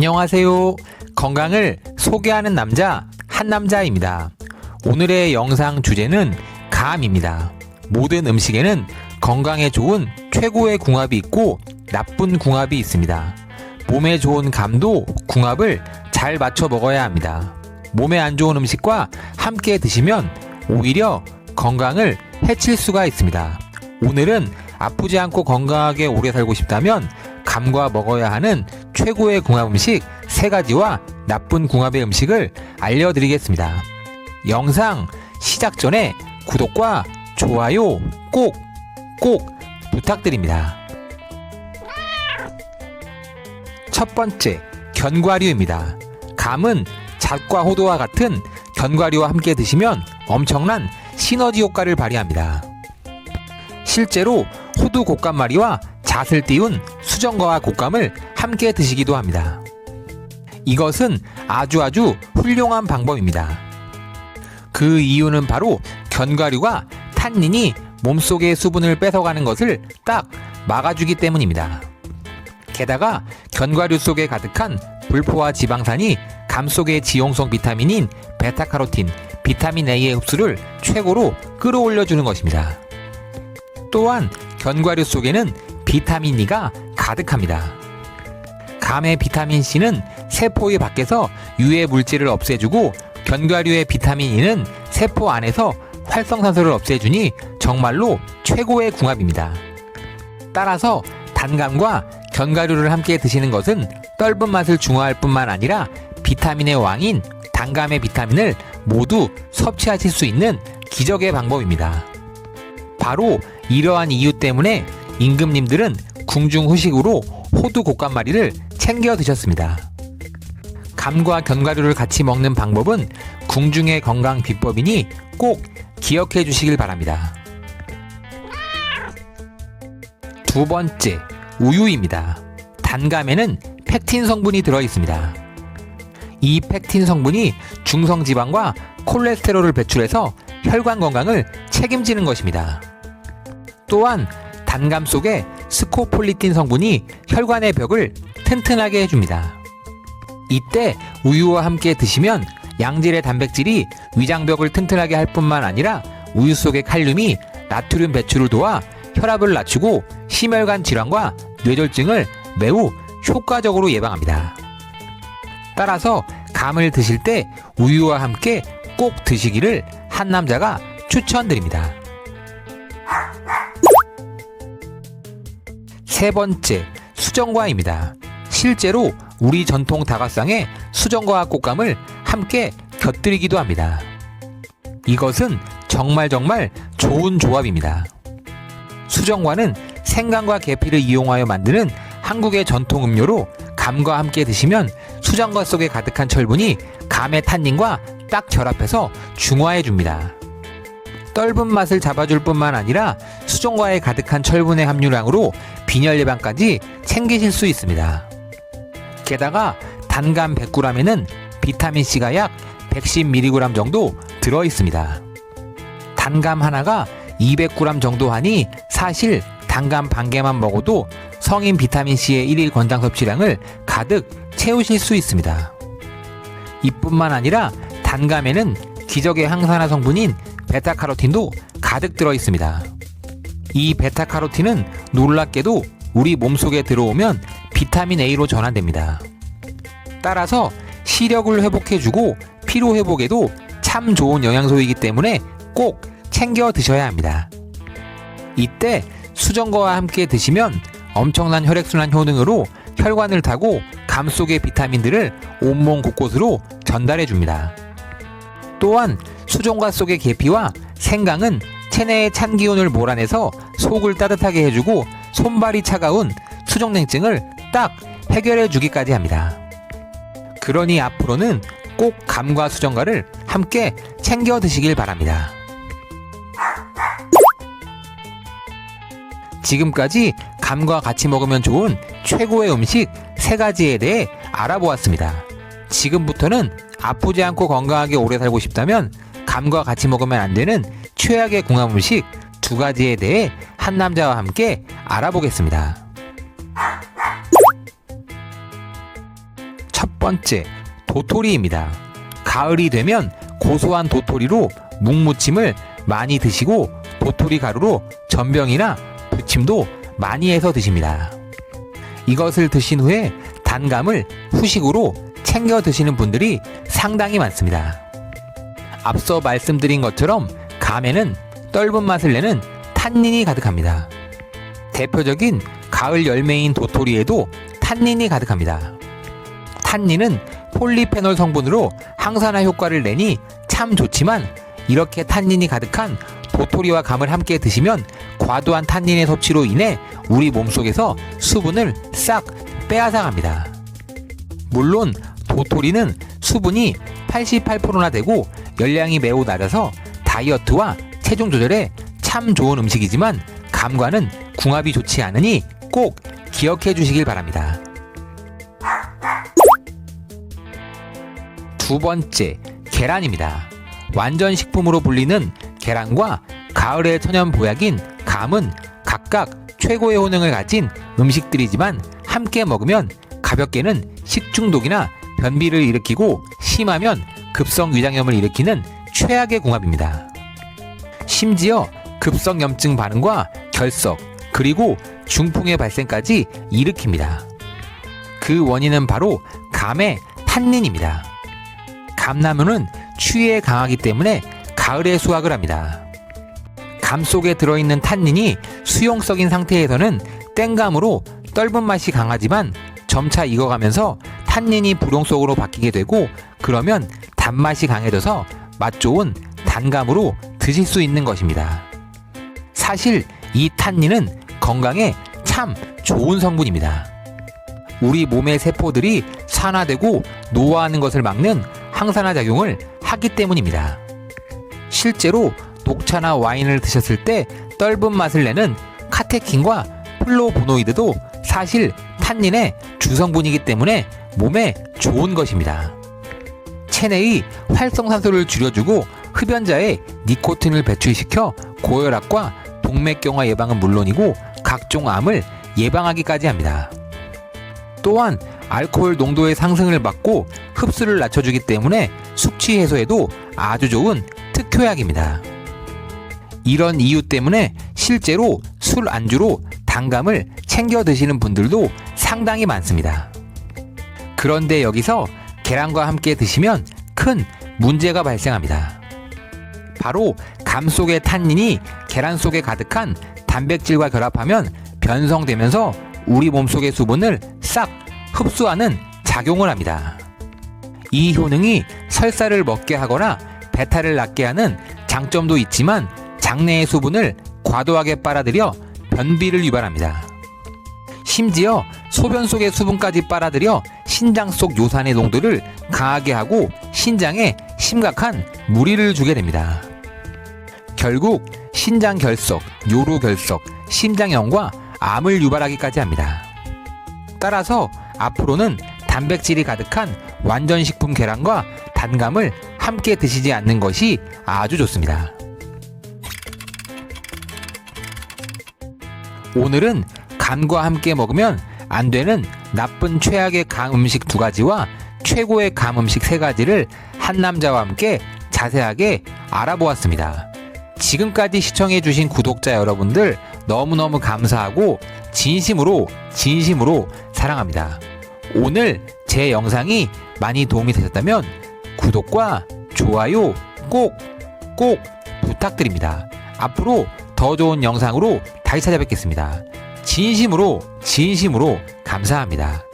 안녕하세요. 건강을 소개하는 남자, 한남자입니다. 오늘의 영상 주제는 감입니다. 모든 음식에는 건강에 좋은 최고의 궁합이 있고 나쁜 궁합이 있습니다. 몸에 좋은 감도 궁합을 잘 맞춰 먹어야 합니다. 몸에 안 좋은 음식과 함께 드시면 오히려 건강을 해칠 수가 있습니다. 오늘은 아프지 않고 건강하게 오래 살고 싶다면 감과 먹어야 하는 최고의 궁합 음식 세 가지와 나쁜 궁합의 음식을 알려드리겠습니다. 영상 시작 전에 구독과 좋아요 꼭, 꼭 부탁드립니다. 첫 번째, 견과류입니다. 감은 잣과 호두와 같은 견과류와 함께 드시면 엄청난 시너지 효과를 발휘합니다. 실제로 호두 곶감마리와 잣을 띄운 수정과와 곶감을 함께 드시기도 합니다. 이것은 아주 아주 훌륭한 방법입니다. 그 이유는 바로 견과류가 탄닌이 몸속의 수분을 뺏어가는 것을 딱 막아주기 때문입니다. 게다가 견과류 속에 가득한 불포화 지방산이 감 속의 지용성 비타민인 베타카로틴, 비타민 A의 흡수를 최고로 끌어올려주는 것입니다. 또한 견과류 속에는 비타민 E가 가득합니다. 감의 비타민 C는 세포의 밖에서 유해 물질을 없애주고 견과류의 비타민 E는 세포 안에서 활성산소를 없애주니 정말로 최고의 궁합입니다. 따라서 단감과 견과류를 함께 드시는 것은 떫은 맛을 중화할 뿐만 아니라 비타민의 왕인 단감의 비타민을 모두 섭취하실 수 있는 기적의 방법입니다. 바로 이러한 이유 때문에 임금님들은 궁중 후식으로 호두 곶감마리를 챙겨 드셨습니다. 감과 견과류를 같이 먹는 방법은 궁중의 건강 비법이니 꼭 기억해 주시길 바랍니다. 두 번째, 우유입니다. 단감에는 펙틴 성분이 들어 있습니다. 이 펙틴 성분이 중성 지방과 콜레스테롤을 배출해서 혈관 건강을 책임지는 것입니다. 또한 단감 속에 스코폴리틴 성분이 혈관의 벽을 튼튼하게 해줍니다. 이때 우유와 함께 드시면 양질의 단백질이 위장벽을 튼튼하게 할 뿐만 아니라 우유 속의 칼륨이 나트륨 배출을 도와 혈압을 낮추고 심혈관 질환과 뇌졸중을 매우 효과적으로 예방합니다. 따라서 감을 드실 때 우유와 함께 꼭 드시기를 한 남자가 추천드립니다. 세 번째, 수정과입니다. 실제로 우리 전통 다가상에 수정과와 꽃감을 함께 곁들이기도 합니다. 이것은 정말 정말 좋은 조합입니다. 수정과는 생강과 계피를 이용하여 만드는 한국의 전통 음료로 감과 함께 드시면 수정과 속에 가득한 철분이 감의 탄닌과 딱 결합해서 중화해 줍니다. 떫은 맛을 잡아줄 뿐만 아니라 수정과에 가득한 철분의 함유량으로 빈혈 예방까지 챙기실 수 있습니다. 게다가 단감 100g에는 비타민C가 약 110mg 정도 들어 있습니다. 단감 하나가 200g 정도 하니 사실 단감 반 개만 먹어도 성인 비타민C의 1일 권장 섭취량을 가득 채우실 수 있습니다. 이뿐만 아니라 단감에는 기적의 항산화 성분인 베타카로틴도 가득 들어 있습니다. 이 베타카로틴은 놀랍게도 우리 몸속에 들어오면 비타민 A로 전환됩니다. 따라서 시력을 회복해주고 피로 회복에도 참 좋은 영양소이기 때문에 꼭 챙겨 드셔야 합니다. 이때 수정과와 함께 드시면 엄청난 혈액순환 효능으로 혈관을 타고 감 속의 비타민들을 온몸 곳곳으로 전달해 줍니다. 또한 수정과 속의 계피와 생강은 체내의 찬 기운을 몰아내서 속을 따뜻하게 해주고 손발이 차가운 수족냉증을 딱 해결해 주기까지 합니다. 그러니 앞으로는 꼭 감과 수정과를 함께 챙겨 드시길 바랍니다. 지금까지 감과 같이 먹으면 좋은 최고의 음식 세 가지에 대해 알아보았습니다. 지금부터는 아프지 않고 건강하게 오래 살고 싶다면 감과 같이 먹으면 안 되는 최악의 궁합 음식 두 가지에 대해 한 남자와 함께 알아보겠습니다. 번째, 도토리입니다. 가을이 되면 고소한 도토리로 묵무침을 많이 드시고 도토리 가루로 전병이나 부침도 많이 해서 드십니다. 이것을 드신 후에 단감을 후식으로 챙겨 드시는 분들이 상당히 많습니다. 앞서 말씀드린 것처럼 감에는 떫은 맛을 내는 탄닌이 가득합니다. 대표적인 가을 열매인 도토리에도 탄닌이 가득합니다. 탄닌은 폴리페놀 성분으로 항산화 효과를 내니 참 좋지만 이렇게 탄닌이 가득한 도토리와 감을 함께 드시면 과도한 탄닌의 섭취로 인해 우리 몸속에서 수분을 싹 빼앗아갑니다. 물론 도토리는 수분이 88%나 되고 열량이 매우 낮아서 다이어트와 체중 조절에 참 좋은 음식이지만 감과는 궁합이 좋지 않으니 꼭 기억해 주시길 바랍니다. 두 번째, 계란입니다. 완전 식품으로 불리는 계란과 가을의 천연 보약인 감은 각각 최고의 효능을 가진 음식들이지만 함께 먹으면 가볍게는 식중독이나 변비를 일으키고 심하면 급성 위장염을 일으키는 최악의 궁합입니다. 심지어 급성염증 반응과 결석 그리고 중풍의 발생까지 일으킵니다. 그 원인은 바로 감의 탄닌입니다. 감나무는 추위에 강하기 때문에 가을에 수확을 합니다. 감 속에 들어있는 탄닌이 수용성인 상태에서는 땡감으로 떫은 맛이 강하지만 점차 익어가면서 탄닌이 불용 속으로 바뀌게 되고 그러면 단맛이 강해져서 맛 좋은 단감으로 드실 수 있는 것입니다. 사실 이 탄닌은 건강에 참 좋은 성분입니다. 우리 몸의 세포들이 산화되고 노화하는 것을 막는 항산화 작용을 하기 때문입니다. 실제로 녹차나 와인을 드셨을 때 떫은 맛을 내는 카테킨과 플로보노이드도 사실 탄닌의 주성분이기 때문에 몸에 좋은 것입니다. 체내의 활성산소를 줄여주고 흡연자의 니코틴을 배출시켜 고혈압과 동맥경화 예방은 물론이고 각종 암을 예방하기까지 합니다. 또한 알코올 농도의 상승을 막고 흡수를 낮춰주기 때문에 숙취 해소에도 아주 좋은 특효약입니다. 이런 이유 때문에 실제로 술 안주로 단감을 챙겨 드시는 분들도 상당히 많습니다. 그런데 여기서 계란과 함께 드시면 큰 문제가 발생합니다. 바로 감 속의 탄닌이 계란 속에 가득한 단백질과 결합하면 변성되면서 우리 몸속의 수분을 싹 흡수하는 작용을 합니다. 이 효능이 설사를 먹게 하거나 배탈을 낫게 하는 장점도 있지만 장내의 수분을 과도하게 빨아들여 변비를 유발합니다. 심지어 소변 속의 수분까지 빨아들여 신장 속 요산의 농도를 강하게 하고 신장에 심각한 무리를 주게 됩니다. 결국 신장 결석, 요로 결석, 심장염과 암을 유발하기까지 합니다. 따라서 앞으로는 단백질이 가득한 완전식품 계란과 단감을 함께 드시지 않는 것이 아주 좋습니다. 오늘은 감과 함께 먹으면 안 되는 나쁜 최악의 감 음식 두 가지와 최고의 감 음식 세 가지를 한 남자와 함께 자세하게 알아보았습니다. 지금까지 시청해주신 구독자 여러분들 너무너무 감사하고 진심으로 진심으로 사랑합니다. 오늘 제 영상이 많이 도움이 되셨다면 구독과 좋아요 꼭 꼭 부탁드립니다. 앞으로 더 좋은 영상으로 다시 찾아뵙겠습니다. 진심으로 진심으로 감사합니다.